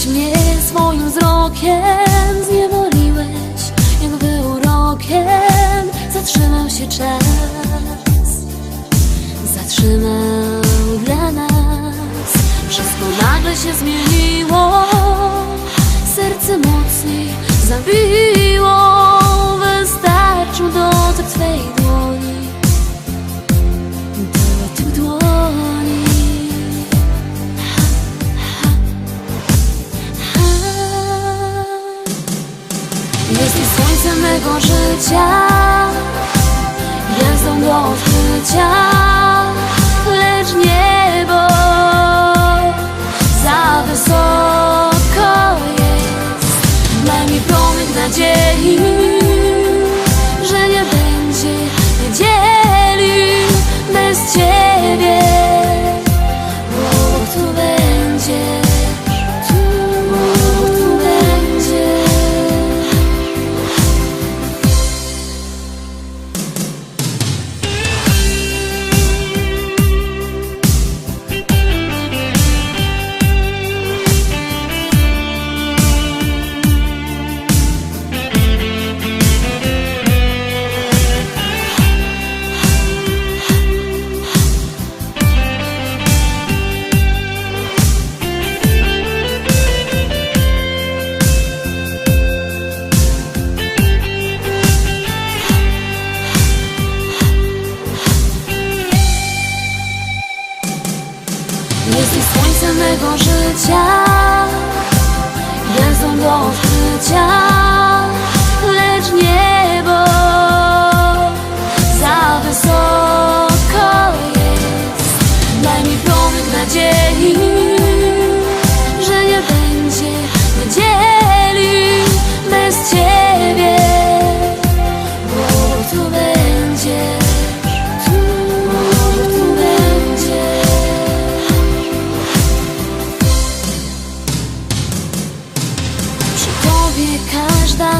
Dziś mnie swoim wzrokiem zniewoliłeś Jakby urokiem. Zatrzymał się czas Zatrzymał dla nas. Wszystko nagle się zmieniło. Jesteś słońcem mego życia. Gwiazdą do odkrycia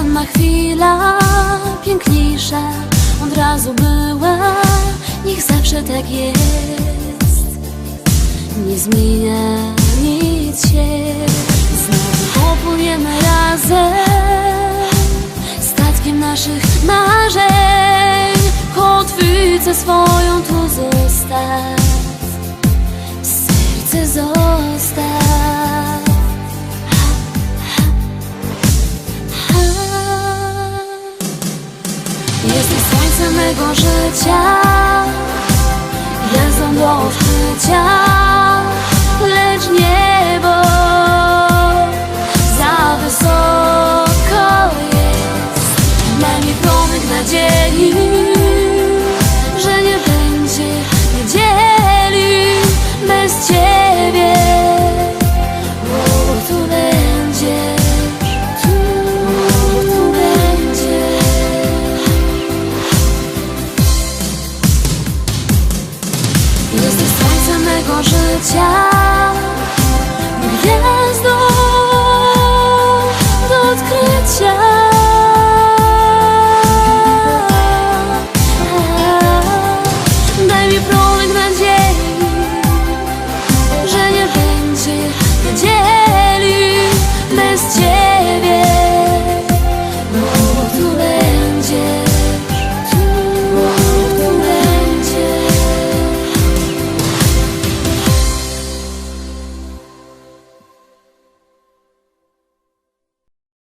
ma chwila piękniejsza od razu była. Niech zawsze tak jest. Nie zmienia nic się. Znowu popłyniemy razem statkiem naszych marzeń. Kotwicę swoją tu zostaw. Serce zostaw.